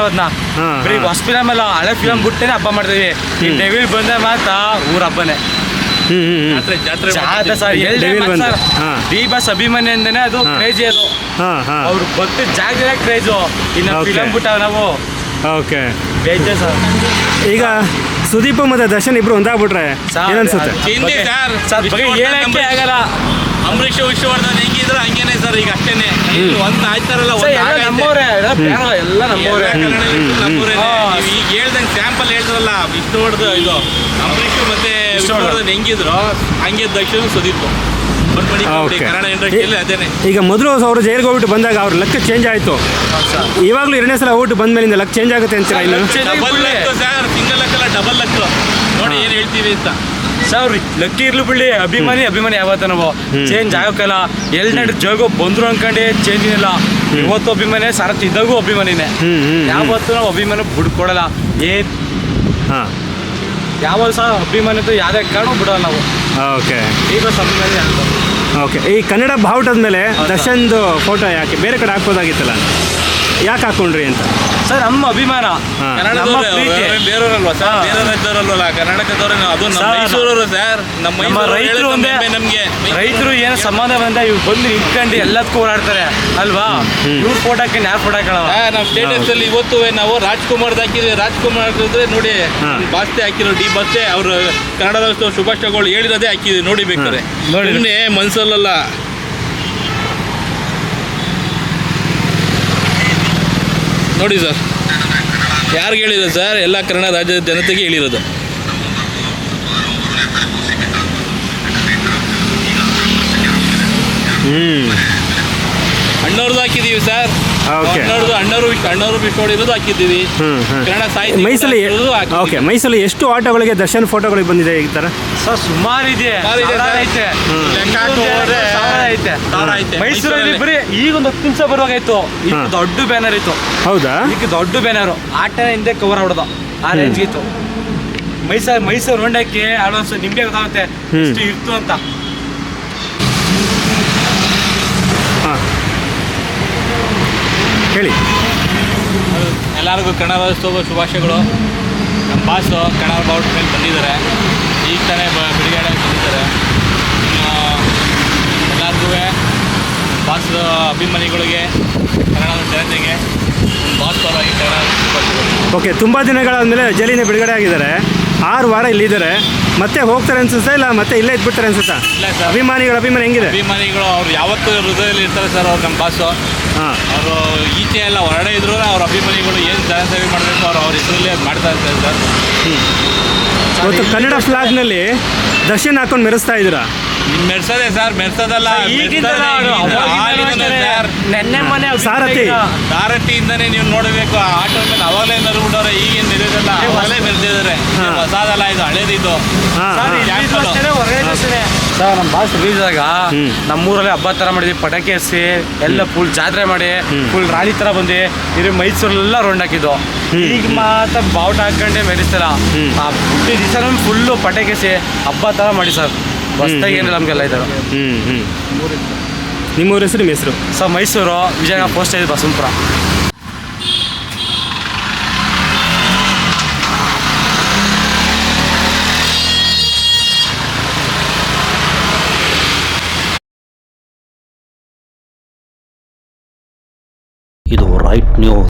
ಅದನ್ನ ಹಾ, ಬರೀ. ಹೊಸ ಫಿಲಮ್ ಅಲ್ಲ ಹಳೆ ಫಿಲಮ್ ಬಿಟ್ಟೇನೆ ಹಬ್ಬ ಮಾಡ್ತೀವಿ. ಈ ಡೆವಿಲ್ ಬಂದ ಮಾತ್ರ ಊರ ಹಬ್ಬನೇ. ಜಾತ್ರೆ ಜಾತ್ರೆ ಜಾತ ಸರ್. ಡಿ ಬಸ್ ಅಭಿಮಾನಿ ಅಂದೇನೆ ಅದು. ಕ್ರೇಜಿ ಅದು. ಅವ್ರು ಗೊತ್ತು ಜಾಗದಲ್ಲೇ ಕ್ರೇಜು ಇನ್ನು. ಫಿಲಮ್ ಬಿಟ್ಟ ನಾವು. Okay sir. ಈಗ ಸುದೀಪ್ ಮತ್ತೆ ದರ್ಶನ್ ಇಬ್ರು ಒಂದಾಗ್ಬಿಟ್ರೆ ಏನನ್ಸುತ್ತೆ ಆಗಲ್ಲ. ಅಂಬರೀಷ್ ವಿಷ್ಣುವರ್ಧನ್ ಹೆಂಗಿದ್ರು ಹಂಗೇನೆ ಸರ್ ಈಗ ಅಷ್ಟೇನೆ. ಒಂದ್ ಆಯ್ತಾರಲ್ಲ ಎಲ್ಲ. ನಮ್ಮವ್ರೆ ಎಲ್ಲ ಈಗ ಹೇಳ್ದಂಗೆ ಸ್ಯಾಂಪಲ್ ಹೇಳ್ತಾರಲ್ಲ ವಿಷ್ಣುವರ್ಧನ್ ಇದು ಅಂಬರೀಷ್ ಮತ್ತೆ ವಿಷ್ಣುವರ್ಧನ್. ಹೆಂಗಿದ್ರು? ಹಂಗೆ ದಕ್ಷಿಣ ಸುದೀಪ್. ಈಗ ಮೊದಲು ಅವರು ಜೈಲ್ಗೆ ಹೋಗ್ಬಿಟ್ಟು ಬಂದಾಗ ಅವ್ರ ಲಕ್ ಚೇಂಜ್ ಆಯಿತು. ಇವಾಗಲೂ ಎರಡನೇ ಸಲ ಹೋಗ್ಬಿಟ್ಟು ಬಂದ ಮೇಲಿಂದ ಲಕ್ ಚೇಂಜ್ ಆಗುತ್ತೆ ಅಂತೀರಾ ಇನ್ನು? luck double. Luck. Sir single luck ಅಲ್ಲ ಡಬಲ್ ಲಕ್ ನೋಡಿ ಏನು ಹೇಳ್ತೀವಿ ಅಂತ. ಸರ್ ಲಕ್ಕಿ ಇರ್ಲು ಬಿಡ್ಲಿ ಅಭಿಮಾನಿ ಅಭಿಮಾನಿ ಯಾವತ್ತ ನಾವು ಚೇಂಜ್ ಆಗೋಕ್ಕಲ್ಲ ಎಲ್ ನಡ್ ಜೋಗ ಬಂದ್ರು ಅನ್ಕೊಂಡೆ ಚೇಂಜ್ ಇಲ್ಲ ಇವತ್ತು ಅಭಿಮಾನಿ ಸಾರಥಿ ಇದ್ದಾಗೂ ಅಭಿಮಾನಿನೇ. ಯಾವತ್ತು ನಾವು ಅಭಿಮಾನ ಬಿಡ್ಕೊಡಲ್ಲ. ಏ ಹಾಂ. ಯಾವ ಸಹ ಅಭಿಮಾನಿ ಯಾವುದೇ ಕಾರಣ ಬಿಡಲ್ಲ ನಾವು. ಓಕೆ. ಈಗ ಅಭಿಮಾನಿ ಓಕೆ ಈ ಕನ್ನಡ ಬಾವುಟದ ಮೇಲೆ ದಶನ್ದು ದರ್ಶನ್ದು ಫೋಟೋ ಯಾಕೆ? ಬೇರೆ ಕಡೆ ಹಾಕ್ಬೋದಾಗಿತ್ತಲ್ಲ? ಯಾಕೆ ಹಾಕೊಂಡ್ರಿ ಅಂತ? ಸರ್ ನಮ್ಮ ಅಭಿಮಾನ. ಹಾ. ನಮ್ಮ ಕನ್ನಡದವ್ರೆ ಪ್ರೀತಿ. ಬೇರೆಯವರಲ್ವಾ ಸರ್? ನಾವು. ಅದು ನಮ್ಮ ಸರ್, ಮೈಸೂರವರು ಸರ್ ನಮ್ಮ ರೈತರು ಒಂದೇ ನಮಗೆ ರೈತರು ಏನು ಸಂಬಂಧ ಬಂದ ಇವ್ರು ಬಂದು ಇಟ್ಕೊಂಡು ಎಲ್ಲದಕ್ಕೂ ಓಡಾಡ್ತಾರೆ ಅಲ್ವಾ? ಇವ್ರು ಫೋಟೋ ಹಾಕಿ ಯಾರು ಫೋಟೋ ನಮ್ಮ ಸ್ಟೇಟಸ್ ಅಲ್ಲಿ ಇವತ್ತು ನಾವು ರಾಜ್ಕುಮಾರ್ ಹಾಕಿದ್ವಿ ರಾಜ್ಕುಮಾರ್ ಹಾಕಿದ್ರೆ ನೋಡಿ ಹಾ. ಬಾಸ್ತೆ ಹಾಕಿರೋ ಡಿ ಬಾಸ್ತೆ ಅವರು ಕನ್ನಡದ ಶುಭಾಶಯಗಳು ಹೇಳಿರೋದೇ ಹಾಕಿದ್ವಿ ನೋಡಿ ಬೇಕಾದ್ರೆ. ನೋಡಿ. ಮನ್ಸಲ್ಲಲ್ಲ. ನೋಡಿ ಸರ್. ಯಾರಿಗೆ ಹೇಳಿದೆ ಸರ್? ಎಲ್ಲ ಕನ್ನಡ ರಾಜ್ಯದ ಜನತೆಗೆ ಹೇಳಿರೋದು. ಹ್ಮ್. ಅಣ್ಣವ್ರದ್ದು ಹಾಕಿದೀವಿ ಸರ್. ಅಣ್ಣವ್ರದ್ದು ಅಣ್ಣವರು ಅಣ್ಣವರು ಬಿಟ್ಟೋಡಿರೋದು ಹಾಕಿದ್ದೀವಿ. ಹ್ಞೂ ಕನ್ನಡ ಸಾಹಿತ್ಯ ಮೈಸೂರಲ್ಲಿ ಓಕೆ ಮೈಸೂರಲ್ಲಿ ಎಷ್ಟು ಆಟೋಗಳಿಗೆ ದರ್ಶನ್ ಫೋಟೋಗಳಿಗೆ ಬಂದಿದೆ ಈ ಥರ ಸರ್ ಸುಮಾರು ಇದೆ. ಐತೆ ಹ್ಮ್. ಲೆಕ್ಕ ಹಾಕೋದ್ರೆ ಸಾವಿರ ಐತೆ ಸಾವಿರ ಐತೆ. ಮೈಸೂರಲ್ಲಿ. ಬರೀ ಈಗ ಒಂದು ಹತ್ತು ನಿಮಿಷ ಬರುವಾಗಾಯ್ತು. ಇತ್ತು ಹಾ. ದೊಡ್ಡ ಬ್ಯಾನರ್ ಇತ್ತು. ಹೌದಾ? ಈಗ ದೊಡ್ಡ ಬ್ಯಾನರ್ ಆಟ ಹಿಂದೆ ಕವರ್ ಹೊಡೆದ. ಆ ರೇಂಜ್ ಇತ್ತು. ಮೈಸೂರು ಮೈಸೂರು ಹೊಂಡಕ್ಕೆ ಅಡ್ವಾನ್ಸ್ ನಿಮ್ಗೆ ಗೊತ್ತಾಗುತ್ತೆ. ಇಷ್ಟು ಇರ್ತು ಅಂತ. ಹೇಳಿ. ಎಲ್ಲರಿಗೂ ಕನ್ನಡ ರಾಜ್ಯೋತ್ಸವ ಶುಭಾಶಯಗಳು. ನಮ್ಮ ಬಾಸು ಕನ್ನಡ ಬಾವುಟ ಮೇಲೆ ಬಂದಿದ್ದಾರೆ. ಈಗ ತಾನೇ ಬಿಡುಗಡೆ ಬಂದಿದ್ದಾರೆ ಇನ್ನು ಎಲ್ಲರಿಗೂ ಬಾಸ್ ಅಭಿಮಾನಿಗಳಿಗೆ ಕನ್ನಡದ ಜನತೆಗೆ ಕನ್ನಡ ಓಕೆ ತುಂಬ ದಿನಗಳಾದಮೇಲೆ ಜೈಲಿನ ಬಿಡುಗಡೆ ಆಗಿದ್ದಾರೆ. ಆರು ವಾರ ಇಲ್ಲಿದ್ದಾರೆ. ಮತ್ತೆ ಹೋಗ್ತಾರೆ ಅನ್ಸುತ್ತಾ ಇಲ್ಲ? ಮತ್ತೆ ಇಲ್ಲೇ ಇದ್ಬಿಡ್ತಾರೆ ಅನ್ಸುತ್ತಾ? ಇಲ್ಲ ಸರ್. ಅಭಿಮಾನಿಗಳ ಅಭಿಮಾನ ಹೆಂಗಿದೆ? ಅಭಿಮಾನಿಗಳು ಅವ್ರು ಯಾವತ್ತೂ ಹೃದಯದಲ್ಲಿ ಇರ್ತಾರೆ ಸರ್ ಅವ್ರು ನಮ್ಮ ಬಾಸು. ಹಾಂ. ಅವರು ಈಚೆ ಎಲ್ಲ ಹೊರಡೆ ಇದ್ರು ಅವ್ರ ಅಭಿಮಾನಿಗಳು ಏನು ಜನಸೇವೆ ಮಾಡಬೇಕು ಅವ್ರು ಅವ್ರ ಹೆಸರಲ್ಲಿ ಅದು ಮಾಡ್ತಾ ಇರ್ತಾರೆ ಸರ್. ಇವತ್ತು ಕನ್ನಡ ಫ್ಲಾಗ್ನಲ್ಲಿ ದರ್ಶನ್ ಹಾಕೊಂಡು ಮೆರೆಸ್ತಾ ಇದ್ದೀರಾ? ಮೆರ್ಸೋದೆ ಸರ್ ಮೆಡ್ಸದಲ್ಲ ನೆನ್ನೆ ಮನೆ ಸಾರಥಿ. ಸಾರಥಿಯಿಂದನೇ ನೀವು ನೋಡಬೇಕು. ಆ ಆಟೋ ಮೇಲೆ ಅವಾಗಲೇ ಮೆರ್ಬಿಟ್ಟವ್ರೆ ಈಗೇನು ಮೆರೆಯೋದಲ್ಲ ಅವಾಗಲೇ ಮೆರೆದಿದ್ದಾರೆ. ಹೊಸದಲ್ಲ ಇದು ಹಳೇದಿದ್ದು. ಸರ್. ನಮ್ಮ ಬಾಸ್ ರಿಲೀಸ್ ಆಗ. ನಮ್ಮೂರಲ್ಲಿ ಹಬ್ಬ ಥರ ಮಾಡಿದ್ವಿ. ಪಟಾಕಿ ಹಸಿ ಎಲ್ಲ ಫುಲ್ ಜಾತ್ರೆ ಮಾಡಿ ಫುಲ್ ರಾಣಿ ತರ ಬಂದು ಇದು ಮೈಸೂರಲ್ಲೆಲ್ಲ ರೌಂಡ್ ಹಾಕಿದ್ದು. ಈಗ ಮಾತ್ರ ಬಾವುಟ ಹಾಕೊಂಡೆ ಮೆರೆಸ್ತಾರ ಹ್ಮ್. ಆ ಹುಟ್ಟಿ ದಿವಸ ಫುಲ್ಲು ಪಟಾಕಿ ಹಸಿ ಹಬ್ಬ ಥರ ಮಾಡಿ ಸರ್. ಹೊಸ್ದಾಗಿ ಏನಿಲ್ಲ ನಮಗೆಲ್ಲ ಇದರ ಹ್ಮ್ ಹ್ಮ್ ಹ್ಞೂ ನಿಮ್ಮೂರ ಹೆಸರು ನಿಮ್ಮ ಹೆಸರು? ಸರ್ ಮೈಸೂರು ವಿಜಯನಗರ ಪೋಸ್ಟ್ ಇದೆ ಬಸವಂತಪುರ. ಇದು ರೈಟ್ ನ್ಯೂಸ್